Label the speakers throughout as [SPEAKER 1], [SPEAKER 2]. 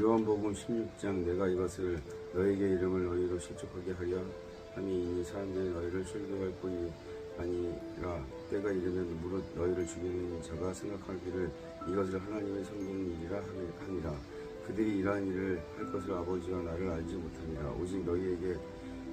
[SPEAKER 1] 요한복음 16장 내가 이것을 너에게 이름을 너희로 실족하게 하려 함이니 사람들이 너희를 설교할 뿐이 아니라 때가 이르면 무릇 너희를 죽이는 자가 생각하기를 이것을 하나님의 섬기는 일이라 하니라. 그들이 이러한 일을 할 것을 아버지와 나를 알지 못하니라 오직 너희에게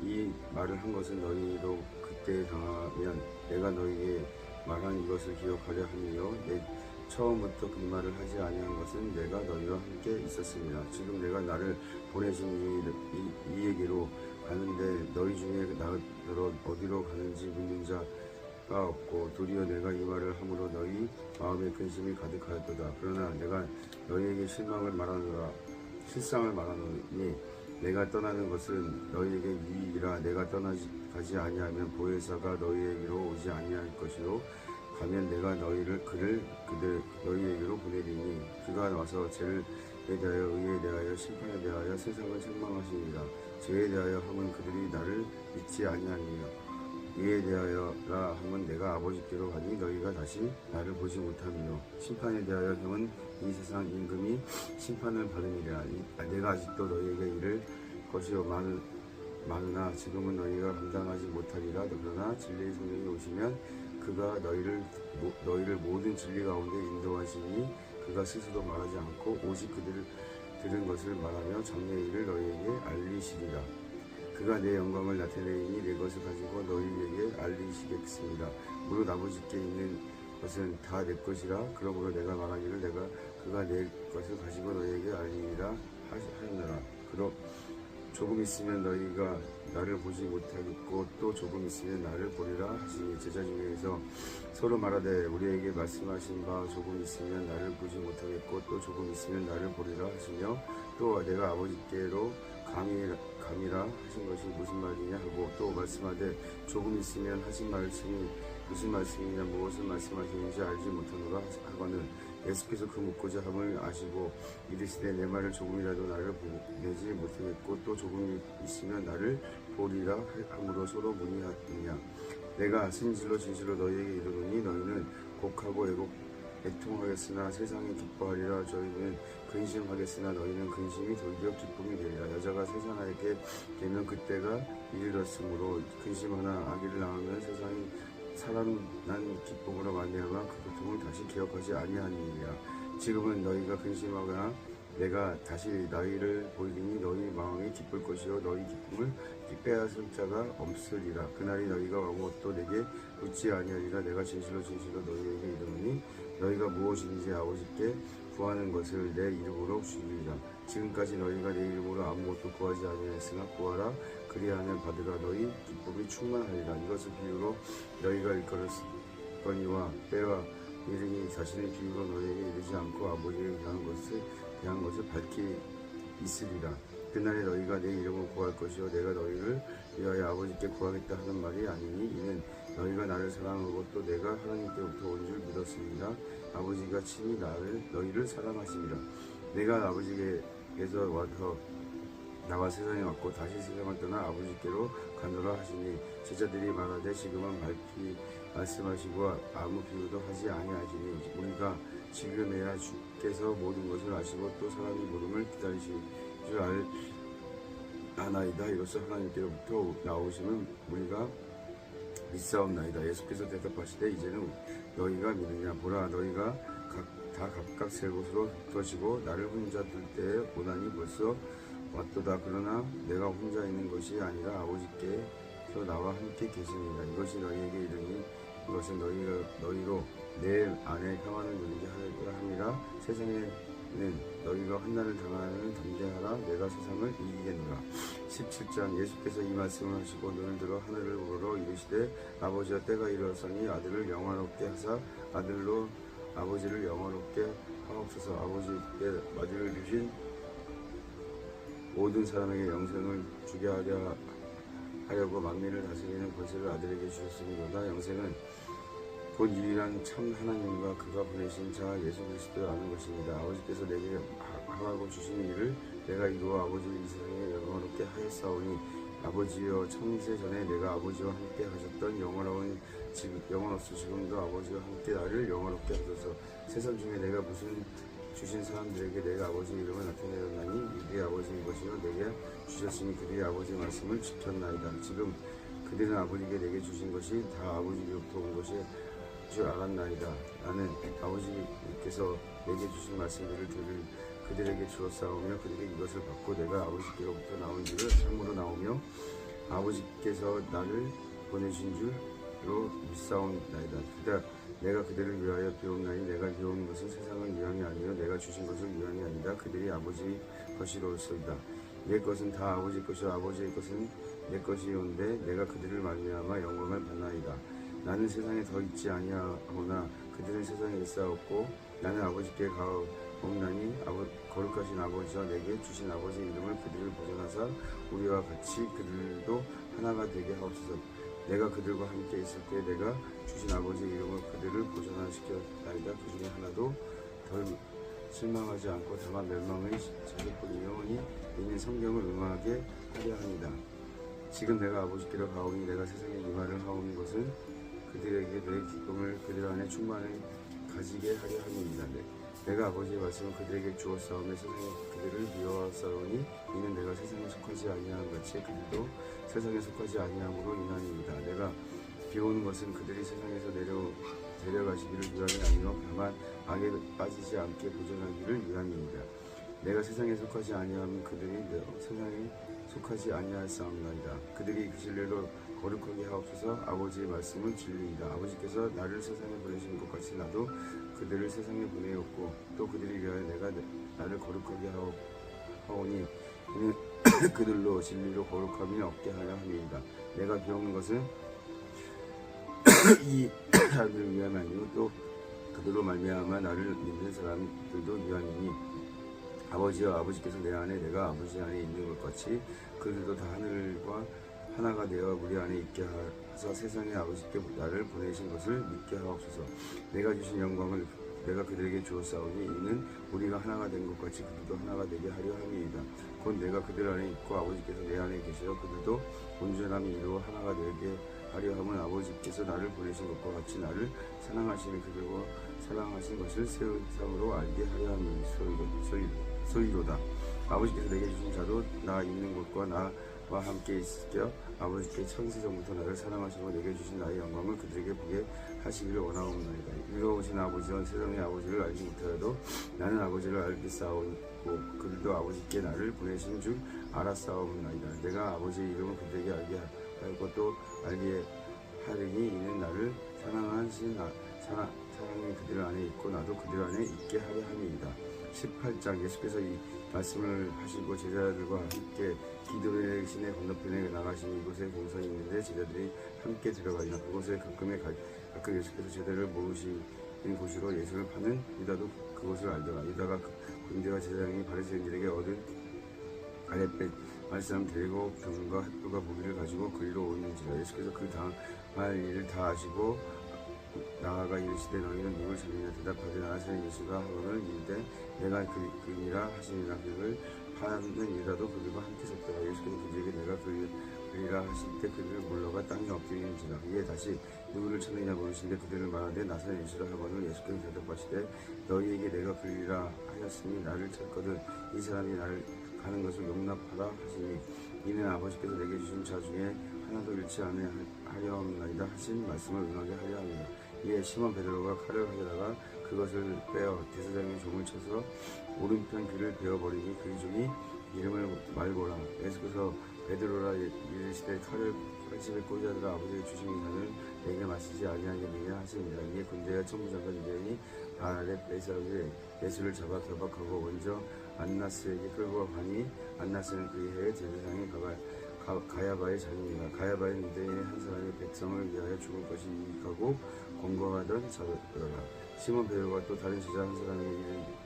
[SPEAKER 1] 이 말을 한 것은 너희로 그때 당하면 내가 너희에게 말한 이것을 기억하려 함이요. 내 처음부터 그 말을 하지 아니한 것은 내가 너희와 함께 있었습니다. 지금 내가 나를 보내신 이, 이, 이에게로 가는데 너희 중에 나더러 어디로 가는지 묻는 자가 없고 도리어 내가 이 말을 함으로 너희 마음에 근심이 가득하였도다. 그러나 내가 너희에게 실망을 말하노라 실상을 말하노니 내가 떠나는 것은 너희에게 유익이라 내가 떠나지 가지 아니하면 보혜사가 너희에게로 오지 아니할 것이요 가면 내가 너희를 그를 그들 너희에게로 보내리니 그가 와서 죄를 대하여 의에 대하여 심판에 대하여 세상을 책망하시니라 죄에 대하여 함은 그들이 나를 믿지 아니하니라. 이에 대하여라 함은 내가 아버지께로 가니 너희가 다시 나를 보지 못하며 심판에 대하여 함은 이 세상 임금이 심판을 받으니라. 이- 내가 아직도 너희에게 이를 것이요 많으나 지금은 너희가 감당하지 못하리라. 그러나 진리의 성령이 오시면 그가 너희를 모- 너희를 모든 진리 가운데 인도하시니 그가 스스로 말하지 않고 오직 그들 들은 것을 말하며 장래의 일을 너희에게 알리시리라. 그가 내 영광을 나타내니 내 것을 가지고 너희에게 알리시겠습니다. 무릇 아버지께 있는 것은 다 내 것이라. 그러므로 내가 말하기를 내가 그가 내 것을 가지고 너희에게 알리리라 하- 하였노라. 그러 조금 있으면 너희가 나를 보지 못하겠고 또 조금 있으면 나를 보리라 하시니 제자 중에서 서로 말하되 우리에게 말씀하신 바 조금 있으면 나를 보지 못하겠고 또 조금 있으면 나를 보리라 하시며 또 내가 아버지께로 감히 감이라 하신 것이 무슨 말이냐 하고 또 말씀하되 조금 있으면 하신 말씀이 무슨 말씀이냐 무엇을 말씀하시는지 알지 못하노라 하거늘 예수께서 그 묻고자 함을 아시고 이르시되 내 말을 조금이라도 나를 보내지 못하겠고 또 조금 있으면 나를 보리라 함으로 서로 문의하느냐. 내가 진실로 진실로 너희에게 이르노니 너희는 곡하고 애곡 애통하겠으나 세상이 기뻐하리라. 저희는 근심하겠으나 너희는 근심이 돌려 기쁨이 되리라. 여자가 세상에게 되면 그때가 이르렀으므로 근심하나 아기를 낳으면 세상이 사람 난 기쁨으로 말미암아 그 고통을 다시 기억하지 아니하니라. 지금은 너희가 근심하거나 내가 다시 너희를 보이니 너희 마음이 기쁠 것이요. 너희 기쁨을 빼앗을 자가 없으리라. 그날이 너희가 아무것도 내게 묻지 아니하리라. 내가 진실로 진실로 너희에게 이르노니 너희가 무엇인지 아버지께 구하는 것을 내 이름으로 주리라. 지금까지 너희가 내 이름으로 아무것도 구하지 아니하였으나 구하라. 그리하면 받으라. 너희 기쁨이 충만하리라. 이것을 비유로 너희가 일컬었거니와 때와 이름이 자신의 비유로 너희에게 이르지 않고 아버지에 대한 것을 대한 것을 밝히 있으리라 그날에 너희가 내 이름을 구할 것이요. 내가 너희를 위하여 아버지께 구하겠다 하는 말이 아니니 이는 너희가 나를 사랑하고 또 내가 하나님께로부터 온 줄 믿었습니다. 아버지가 친히 나를 너희를 사랑하심이라 내가 아버지께서 와서 나와 세상에 왔고 다시 세상을 떠나 아버지께로 가노라 하시니 제자들이 말하되 지금은 밝히 말씀하시고 아무 비유도 하지 아니하시니 우리가 지금에야 주께서 모든 것을 아시고 또 사람이 모름을 기다리실 줄 알, 아나이다. 이로써 하나님께로부터 나오시는 우리가 믿사옵나이다. 예수께서 대답하시되 이제는 너희가 믿느냐? 보라 너희가 각, 다 각각 새 곳으로 흩어지고 나를 혼자 둘 때에 고난이 벌써 왔도다. 그러나 내가 혼자 있는 것이 아니라 아버지께서 나와 함께 계시니라 이것이 너희에게 이르니 이것은 너희가 너희로 내 안에 평안을 누리게 하려 함이라. 세상에는 너희가 환난을 당하는 담대하라. 내가 세상을 이기겠노라. 17장 예수께서 이 말씀을 하시고 눈을 들어 하늘을 우러러 이르시되 아버지와 때가 이르렀으니 아들을 영화롭게 하사 아들로 아버지를 영화롭게 하옵소서. 아버지께 아들을 주신 모든 사람에게 영생을 주게 하려 하려고 만민을 다스리는 권세를 아들에게 주셨으니로다 영생은 곧 유일한 참 하나님과 그가 보내신 자 예수 그리스도를 아는 것입니다. 아버지께서 내게 하- 하라고 주신 일을 내가 이루어 아버지를 이 세상에 영원롭게 하였사오니 아버지여 창세 전에 내가 아버지와 함께 하셨던 영원로운 지금 영원 없어 지금도 아버지와 함께 나를 영원롭게 하소서 세상 중에 내가 무슨 주신 사람들에게 내가 아버지 이름을 나타내었나니 것이요 내게 주셨으니 그들이 아버지의 말씀을 지켰나이다. 지금 그들은 아버지께 내게 주신 것이 다 아버지로부터 온 것이 줄 알았나이다. 나는 아버지께서 내게 주신 말씀들을 들을 그들에게 주었사오며 그들이 이것을 받고 내가 아버지께로부터 나온 줄을 참으로 나오며 아버지께서 나를 보내신 줄로 믿사옵나이다. 그다 내가 그들을 위하여 비옵나니 내가 비오는 것은 세상을 위함이 아니요 내가 주신 것을 위함이 아니다. 그들이 아버지 것이로소이다. 내 것은 다 아버지 것이요 아버지의 것은 내 것이온데 내가 그들을 말미암아 영광을 받나이다. 나는 세상에 더 있지 아니하오나 그들은 세상에 있사옵고 나는 아버지께 가옵나니 아버, 거룩하신 아버지와 내게 주신 아버지 이름을 그들을 보존하사 우리와 같이 그들도 하나가 되게 하옵소서. 내가 그들과 함께 있을 때 내가 주신 아버지 이름을 그들을 보존하시켰나이다. 그 중에 하나도 덜 실망하지 않고 다만 멸망의 자식뿐이 영원히 있는 성경을 응하게 하려 합니다. 지금 내가 아버지께로 가오니 내가 세상에 이 말을 하오는 것은 그들에게 내 기쁨을 그들 안에 충만히 가지게 하려 함입니다. 네. 내가 아버지의 말씀을 그들에게 주었사오며 세상에 그들을 미워하사오니 이는 내가 세상에 속하지 아니함 같이 그들도 세상에 속하지 아니함으로 인하니이다. 내가 비오는 것은 그들이 세상에서 내려 데려가시기를 위함이 아니요 다만 악에 빠지지 않게 보존하기를 위함입니다. 내가 세상에 속하지 아니하면 그들이 내 세상에 속하지 아니하였사옵나이다. 그들이 그 진리로 거룩하게 하옵소서 아버지의 말씀은 진리이다. 아버지께서 나를 세상에 보내신 것 같이 나도 그들을 세상에 보내었고 또 그들이 위하여 내가 내- 나를 거룩하게 하오, 하오니 이는 그들로 진리로 거룩함이 없게 하려 함이니이다. 내가 비오는 것은 이 사람들을 위함이 아니고 또 그들로 말미암아 나를 믿는 사람들도 위함이니 아버지와 아버지께서 내 안에 내가 아버지 안에 있는 것 같이 그들도 다 하늘과 하나가 되어 우리 안에 있게 하사 세상에 아버지께 나를 보내신 것을 믿게 하옵소서. 내가 주신 영광을 내가 그들에게 주었사오니 이는 우리가 하나가 된 것 같이 그들도 하나가 되게 하려 함이이다. 곧 내가 그들 안에 있고 아버지께서 내 안에 계시어 그들도 온전함이 이루어 하나가 되게 하려 함은 아버지께서 나를 보내신 것과 같이 나를 사랑하시는 그들과 사랑하신 것을 세상으로 알게 하려 함이 소이로, 소이로다. 아버지께서 내게 주신 자도 나 있는 곳과 나 와 함께 있으며 아버지께 천세 전부터 나를 사랑하시고 내게 주신 나의 영광을 그들에게 보게 하시기를 원하옵나이다. 이로오신 아버지와 세상의 아버지를 알지 못하여도 나는 아버지를 알겠사오고 그들도 아버지께 나를 보내신 줄 알았사옵나이다. 내가 아버지의 이름을 그들에게 알게 하고 또 알게 하리니 이는 나를 사랑하신 나, 사랑, 사랑이 그들 안에 있고 나도 그들 안에 있게 하려 함이니이다. 18장 예수께서 이 말씀을 하시고 제자들과 함께 기도의 시내 건너편에 나가신 이곳에 동산이 있는데 제자들이 함께 들어가니라. 그곳에 가끔에 가, 가끔 예수께서 제자들을 모으시는 곳으로 예수를 파는 유다도 그곳을 알더라. 유다가 그 군대와 제사장이 바리새인들에게 얻은 아랫배 말씀 데리고 병과 햇불과 무기를 가지고 그리로 오는지라. 예수께서 그 당할 일을 다 아시고 나아가 이르시되 너희는 누굴 찾느냐? 대답하되 나사렛 예수가 하거늘 이르되 내가 그, 그니라 하시니라. 그를 파는 유다도 그들과 함께 섰더라. 예수께서 그들에게 내가 그, 그리라 하실 때 그들을 물러가 땅에 엎드리는지라. 이에 다시 누구를 찾느냐 물으신데 그들을 말하되 나사렛 예수라 하거늘 예수께서 대답하시되 너희에게 내가 그리라 하였으니 나를 찾거든 이 사람이 나를 가는 것을 용납하라 하시니 이는 아버지께서 내게 주신 자 중에 하나도 잃지 아니하려옵나이다 하신 말씀을 응하게 하려 합니다. 이에 시몬 베드로가 칼을 가져다가 그것을 빼어 대사장의 종을 쳐서 오른편 귀를 베어버리니 그 종이 이름을 말고라. 예수께서 베드로라 이르시되 칼을 팔집에 꽂아들어 아버지의 주신 잔을 내게 마시지 아니하겠느냐 하시니라 이에 군대와 천부장과 유대인이 발 아래 뺏어오되 예수를 잡아 결박하고 먼저 안나스에게 끌고 가니 안나스는 그 해에 제사장이 가바, 가, 가야바의 자녀이라. 가야바의 유대인의 한 사람이 백성을 위하여 죽을 것이 유익하고 자더라 시몬 베드로가 또 다른 제자 한 사람에게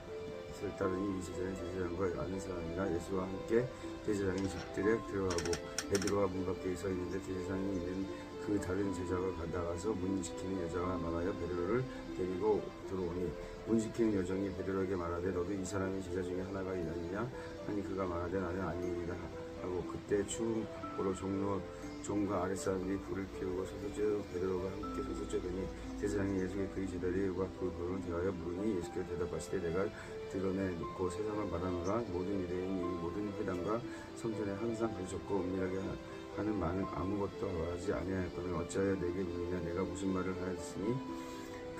[SPEAKER 1] 이를 따르니 이 제자는 제사장과 아는 사람이라 예수와 함께 제사장의 집들에 들어가고 베드로가 문 밖에 서 있는데 제사장이 있는 그 다른 제자가 가다가서 문 지키는 여자가 많아요 베드로를 데리고 들어오니 문 지키는 여정이 베드로에게 말하되 너도 이 사람의 제자 중에 하나가 아니냐? 하니 그가 말하되 나는 아니이다 하고 그때 추운 보러 종로 종과 아랫사람들이 불을 피우고 소서져 베드로가 함께 소서져더니 제사장이 예수의 그의 제자들과 그 거를 대하여 물으니 예수께서 대답하시되 내가 드러내놓고 세상을 말하노라. 모든 유대인이 이 모든 회당과 성전에 항상 가르쳤고 은밀하게 하- 하는 말은 아무것도 말하지 아니하였거든. 어찌하여 내게 묻느냐? 내가 무슨 말을 하였으니?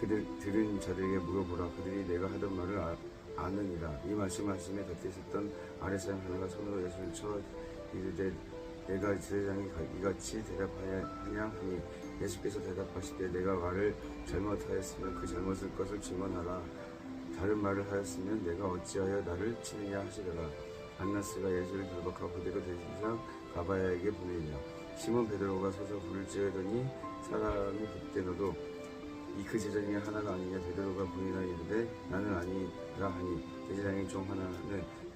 [SPEAKER 1] 그들 들은 자들에게 물어보라. 그들이 내가 하던 말을 아, 아느니라. 이 말씀하심에 곁에 있었던 아랫 사람 하나가 손으로 예수를 쳐 이르되 내가 제사장이 이같이 대답하냐 하니 예수께서 대답하시되 내가 말을 잘못하였으면 그 잘못을 것을 증언하라. 다른 말을 하였으면 내가 어찌하여 나를 치느냐 하시더라. 안나스가 예수를 결박하고 그대로 대신상 가바야에게 보내니라. 시몬 베드로가 서서 불을 쬐더니 사람이 그때 너도 이 그 제자 중에 하나가 아니냐 베드로가 부인하 이르되 나는 아니라 하니 제사장의 종 하나는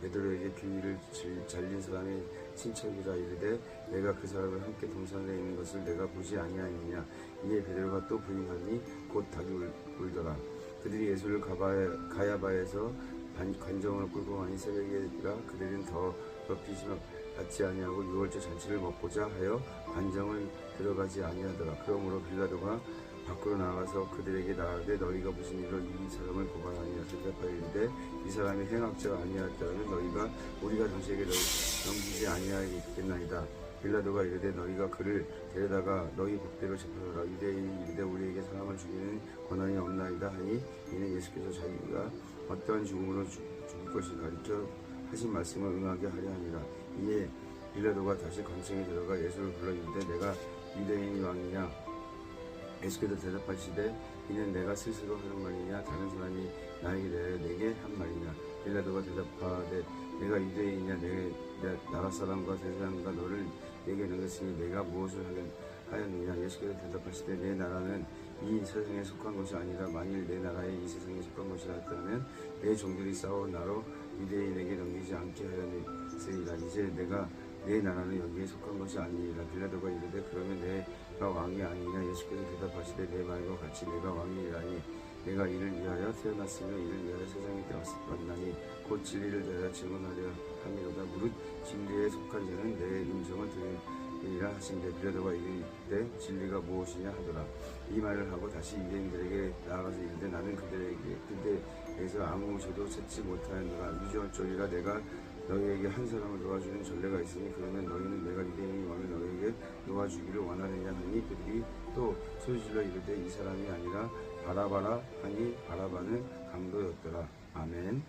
[SPEAKER 1] 베드로에게 귀를 질- 잘린 사람의 친척이라 이르되 내가 그 사람을 함께 동산에 있는 것을 내가 보지 아니하느냐? 이에 베드로가 또 부인하니 곧 닭이 울- 울더라. 그들이 예수를 가바, 가야바에서 반- 관정을 끌고 가니 새벽이라 그들은 더 덮이지만 받지 아니하고 유월절 잔치를 먹고자 하여 관정을 들어가지 아니하더라. 그러므로 빌라도가 밖으로 나가서 그들에게 나가되 너희가 무슨 일로 이 사람을 고발하느냐 대답하여 이르되 이 사람이 행악자가 아니었다면 너희가 우리가 당시에게 넘- 넘기지 아니하겠나이다. 빌라도가 이르되 너희가 그를 데려다가 너희 법대로 재판하라. 유대인이 이르되 우리에게 사람을 죽이는 권한이 없나이다 하니 이는 예수께서 자기가 어떠한 죽음으로 죽- 죽을 것을 가리켜 하신 말씀을 응하게 하려 하니라. 이에 빌라도가 다시 관청에 들어가 예수를 불러 이르되 내가 유대인이 왕이냐 예수께서 대답하시되 이는 내가 스스로 하는 말이냐? 다른 사람이 나에게 내려 내게 한 말이냐? 빌라도가 대답하되 내가 유대인이냐? 내, 내 나라 사람과 세상과 너를 내게 넘겼으니 내가 무엇을 하겠, 하였느냐? 예수께서 대답하시되 내 나라는 이 세상에 속한 것이 아니라 만일 내 나라에 이 세상에 속한 것이었다면 내 종들이 싸워 나로 유대인에게 넘기지 않게 하였으리라. 이제 내가 내 나라는 여기에 속한 것이 아니니라 빌라도가 이르되 그러면 내 가 왕이 아니냐? 예수께서 대답하시되 내 말과 같이 내가 왕이라니. 내가 이를 위하여 태어났으며 이를 위하여 세상에 왔나니 곧 진리를 대하여 증언하려 함이로다. 무릇 진리에 속한 자는 내 음성을 들으리라 하신데 빌라도가 이르되 진리가 무엇이냐 하더라. 이 말을 하고 다시 유대인들에게 나아가서 이르되 나는 그들에게 그들에게서 아무 죄도 찾지 못하였노라. 유죄할 줄이라 내가 너희에게 한 사람을 놓아주는 전례가 있으니 그러면 너희는 내가 유대인이 왕을 너희에게 놓아주기를 원하느냐 하니 그들이 또 소리질러 이르되 이 사람이 아니라 바라바라 하니 바라바는 강도였더라. 아멘